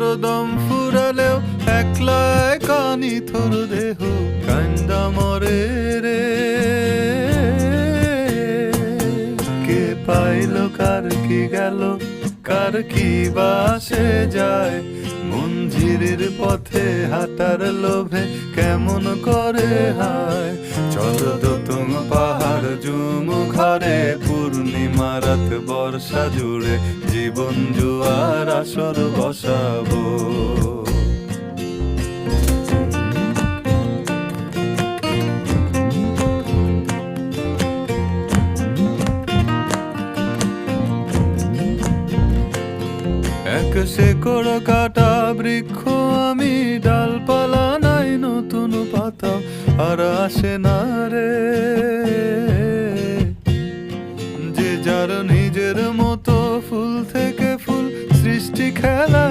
দম ফুরালেও একলা দেহ কান্দা মরে রে। কে পাইল, কার কি গেল, কার কি বাসে যায়। মঞ্জিরের পথে হাঁটার লোভে কেমন করে হায়। চলো তো তুম পাহাড় জুম ঘরে পূর্ণিমা রাত বর্ষা জুড়ে জীবন জুয়ার আসর বসাবো। এক শেকড় কাটা বৃক্ষ আমি, ডালপালা নাই নতুন পাতা, আর আসে না রে। তার নিজের মতো ফুল থেকে ফুল সৃষ্টি খেলা